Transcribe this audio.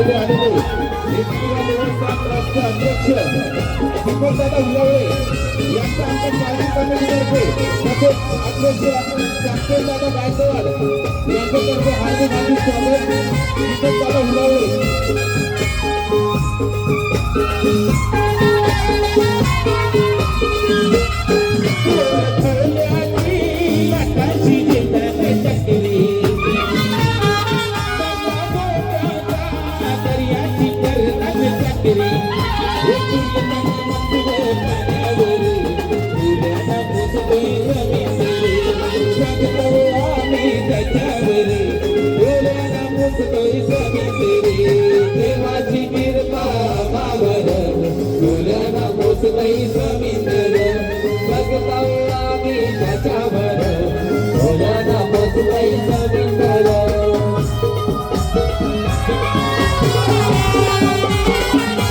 भेट देण्यासाठी आलेले नितीन व्यवस्थापन राष्ट्र अध्यक्ष दीपकदादा हुलावळे यांचा आमच्या पालखी कमिटीतर्फे तसेच अध्यक्ष कॅप्टनदादा गायकवाड यांच्यातर्फे हार्दिक हार्दिक स्वागत दीपकदादा हुलावळे देवाची मी त्याच्यावर डोळ्याला मोजताई समीकर बघताव